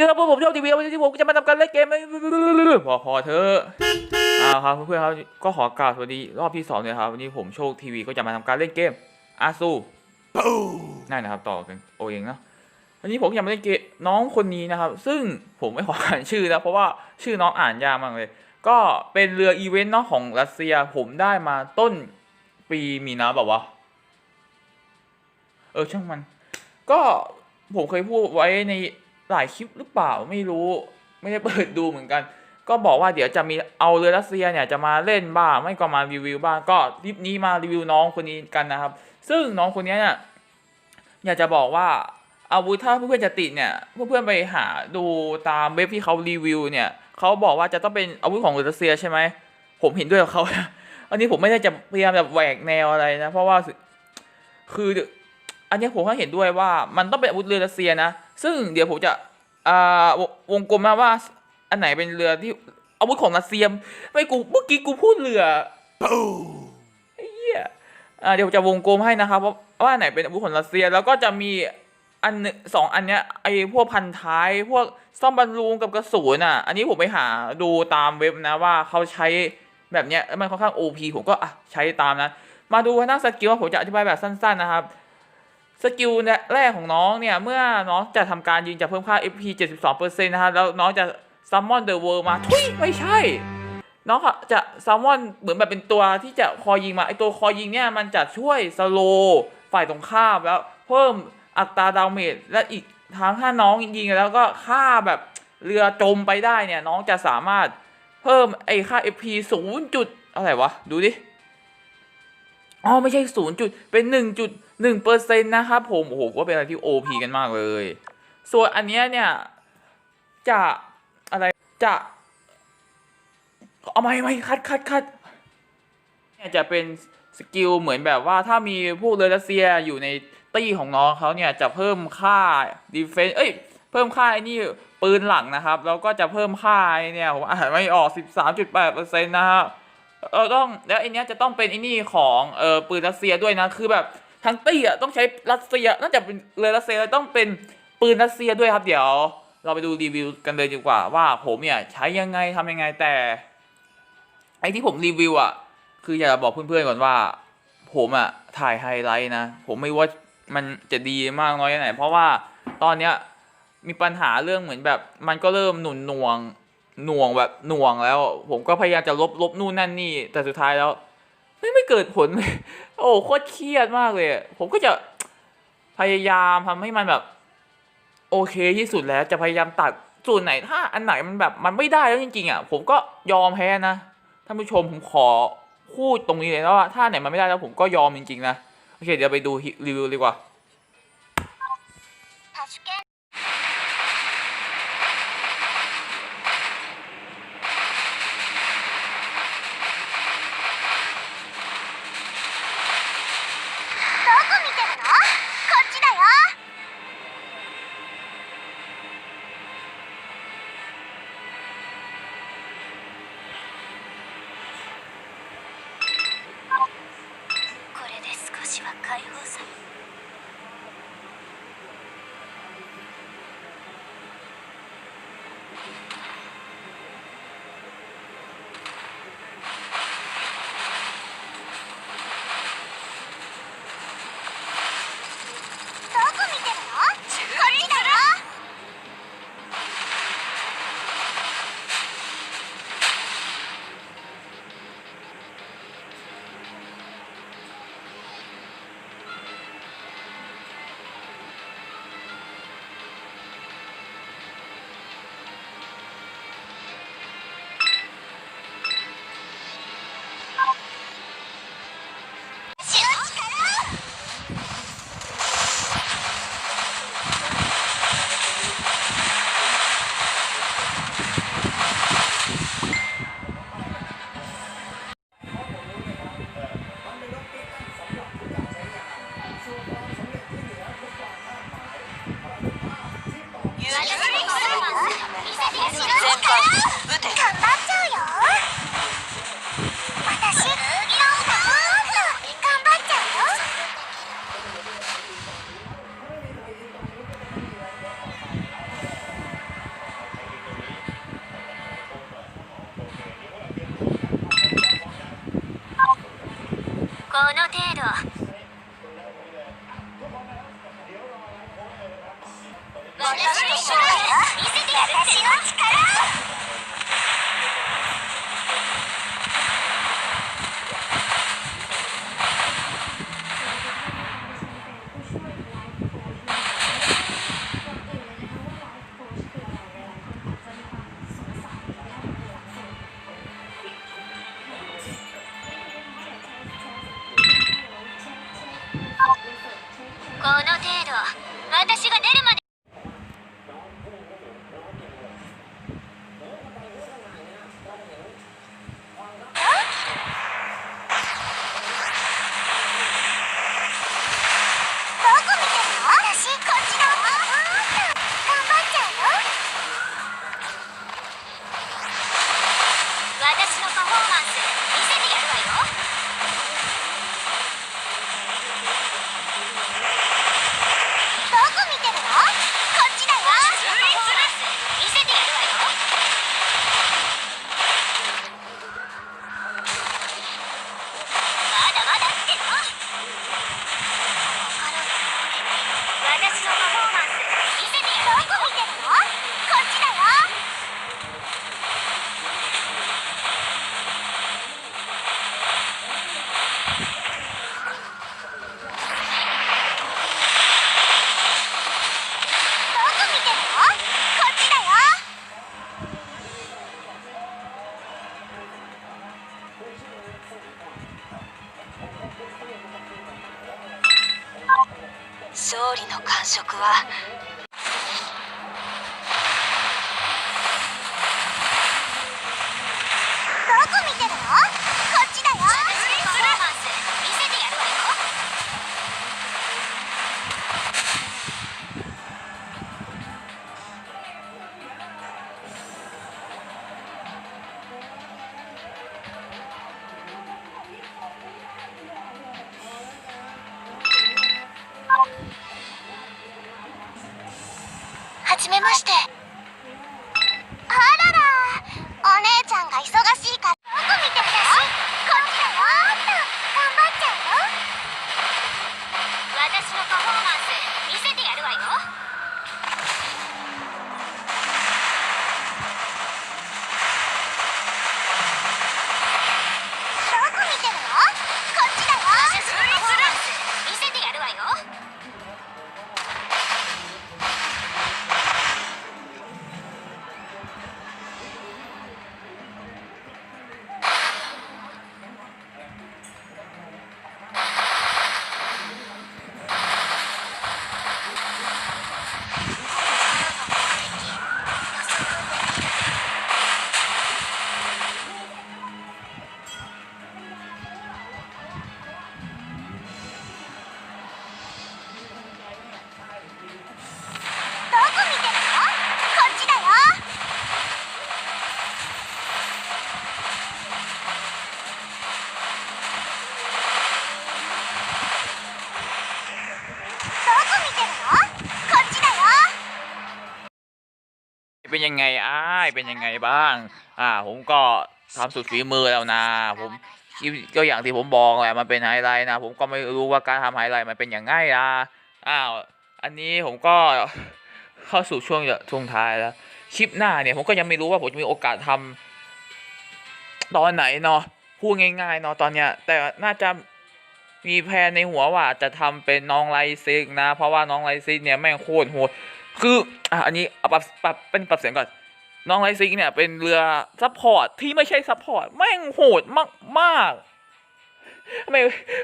คือถ้าพวกผมชอบทีวีที่ผมจะมาทำการเล่นเกมพอพอเถออ่าครับเพื่อนๆครับก็ขอกล่าวสวัสดีรอบที่สองเลยครับวันนี้ผมโชคทีวีก็จะมาทำการเล่นเกมอาซูนั่นนะครับต่อกันโอเองเนาะวันนี้ผมจะมาเล่นเกมน้องคนนี้นะครับ ซึ่งผมไม่ขออ่านชื่อนะเพราะว่าชื่อน้องอ่านยากมากเลย ก็เป็นเรืออีเวนต์เนาะของรัสเซียผมได้มาต้นปีมีนาแบบว่าเออช่างมัน ก็ผมเคยพูดไว้ใน หลายคลิปหรือเปล่าไม่รู้ ไม่ได้เปิดดูเหมือนกัน ก็บอกว่าเดี๋ยวจะมีเอาเรือรัสเซียเนี่ยจะมาเล่นบ้างไม่ก็มารีวิวบ้างก็คลิปนี้มารีวิวน้องคนนี้กันนะครับ ซึ่งน้องคนนี้เนี่ยอยากจะบอกว่าอาวุธถ้าเพื่อนๆจะติดเนี่ยเพื่อนๆไปหาดูตามเว็บที่เขารีวิวเนี่ยเขาบอกว่าจะต้องเป็นอาวุธของรัสเซียใช่ไหมผมเห็นด้วยกับเขาอันนี้ผมไม่ได้จะพยายามแบบแหวกแนวอะไรนะ เพราะว่าคืออันนี้ผมก็เห็นด้วยว่ามันต้องเป็นอาวุธเรือรัสเซียนะ ซึ่งเดี๋ยวผมจะอ่าวงวงกลมมาว่า อันไหนเป็นเรือที่อาวุธของรัสเซียไม่กูเมื่อกี้กูพูดเรือเหี้ยอ่าเดี๋ยวผมจะวงกลมให้นะครับว่าว่าไหนเป็นอาวุธของรัสเซียแล้วก็จะมีอันหนึ่งสองอันเนี้ยไอพวกพันท้าย พวกซ่อมบรรลุงกับกระสุนอะ อันนี้ผมไปหาดูตามเว็บนะว่าเขาใช้แบบเนี้ยมันค่อนข้าง OP ผมก็อะใช้ตามนะ มาดูหน้าสกิลผมจะอธิบายแบบสั้น ๆนะครับ สกิลแรกของน้องเนี่ย เมื่อน้องจะทำการยิงจะเพิ่มค่า FP 72%นะครับแล้วน้องจะซัมมอนเดอะเวิร์มาทุยไม่ใช่ น้องจะซัมมอนเหมือนแบบเป็นตัวที่จะคอยยิงมาไอตัวคอยยิงเนี่ย มันจะช่วยสโลฝ่ายตรงข้ามแล้วเพิ่มอัตราดาเมจและอีกทั้งถ้าน้องยิงแล้วก็ฆ่าแบบเรือจมไปได้เนี่ย น้องจะสามารถเพิ่มไอค่า FP 0จุดอะไรวะ ดูดิ อ๋อไม่ใช่ศูนย์จุดเป็นหนึ่งจุดหนึ่งเปอร์เซ็นต์นะครับผม โอ้โหก็เป็นอะไรที่โอพีกันมากเลย ส่วนอันเนี้ยเนี่ย จะอะไรจะเอาไม่ไม่คัดคัดคัดเนี่ยจะเป็นสกิลเหมือนแบบว่าถ้ามีพวกเรือรัสเซียอยู่ในตี้ของน้องเขาเนี่ยจะเพิ่มค่าดีเฟนเอ้ยเพิ่มค่าไอ้นี่ปืนหลังนะครับ แล้วก็จะเพิ่มค่าไอ้เนี่ยผมอ่านไม่ออก 13.8%นะครับ เออต้องแล้วไอเนี้ยจะต้องเป็นไอนี่ของเออปืนรัสเซียด้วยนะคือแบบทั้งตี้อะต้องใช้รัสเซียน่าจะเป็นเรือรัสเซียต้องเป็นปืนรัสเซียด้วยครับ เดี๋ยว เราไปดูรีวิวกันเลยดีกว่า ว่าผมเนี่ยใช้ยังไงทำยังไงแต่ไอที่ผมรีวิวอะคืออยากจะบอกเพื่อนๆก่อนว่า ผมอะถ่ายไฮไลท์นะผมไม่ว่ามันจะดีมากน้อยแค่ไหนเพราะว่าตอนเนี้ยมีปัญหาเรื่องเหมือนแบบมันก็เริ่มหนุนหน่วง หน่วงแบบหน่วงแล้ว ผมก็พยายามจะลบลบนู่นนั่นนี่ แต่สุดท้ายแล้วไม่ไม่เกิดผลเลยโอ้โคตรเครียดมากเลย ผมก็จะพยายามทำให้มันแบบ โอเคที่สุดแล้วจะพยายามตัดส่วนไหนถ้าอันไหนมันแบบมันไม่ได้แล้วจริงๆอะผมก็ยอมแพ้นะท่านผู้ชมผมขอพูดตรงนี้เลยนะว่าถ้าไหนมันไม่ได้แล้วผมก็ยอมจริงๆนะโอเคเดี๋ยวไปดูรีวิวดีกว่า 勝利の感触ははじめまして。あらら。お姉ちゃんが忙し เป็นยังไงอ้ายเป็นยังไงบ้าง อ่า ผมก็ทำสุดฝีมือแล้วนะ ผมก็อย่างที่ผมบอกแหละมันเป็นไฮไลท์นะ ผมก็ไม่รู้ว่าการทำไฮไลท์มันเป็นอย่างไงอะอ้าวอันนี้ผมก็เข้าสู่ช่วงช่วงท้ายแล้วคลิปหน้าเนี่ยผมก็ยังไม่รู้ว่าผมจะมีโอกาสทำตอนไหนเนาะพูดง่ายๆเนาะตอนเนี้ย แต่น่าจะมีแพลนในหัวว่าจะทำเป็นน้องไลซิกนะ เพราะว่าน้องไลซิกเนี่ยแม่งโคตรโหด คืออะอันนี้เอาปรับปรับเป็นปรับเสียงก่อน น้องไลซิกเนี่ยเป็นเรือซัพพอร์ตที่ไม่ใช่ซัพพอร์ตแม่งโหดมากมากทำไม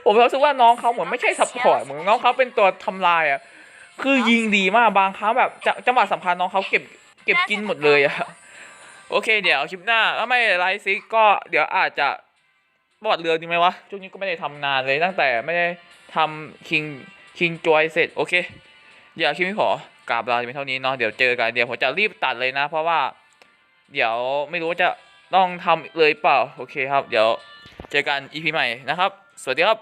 ผมรู้สึกว่าน้องเขาเหมือนไม่ใช่ซัพพอร์ตเหมือนน้องเขาเป็นตัวทำลายอะคือยิงดีมากบางครั้งแบบจ,จังหวะสำคัญน้องเขาเก็บเก็บกินหมดเลยอะโอเคเดี๋ยวคลิปหน้าถ้าไม่ไลซิกก็เดี๋ยวอาจจะบอดเรือดีไหมวะช่วงนี้ก็ไม่ได้ทำนานเลยตั้งแต่ไม่ได้ทำคิงคิงจอยเสร็จโอเค เดี๋ยวคลิปนี้ขอ กราบลาไปเท่านี้เนาะเดี๋ยวเจอกันเดี๋ยวผมจะรีบตัดเลยนะ เพราะว่า เดี๋ยวไม่รู้จะต้องทำเลยเปล่า โอเคครับ เดี๋ยวเจอกันอีพีใหม่นะครับ สวัสดีครับ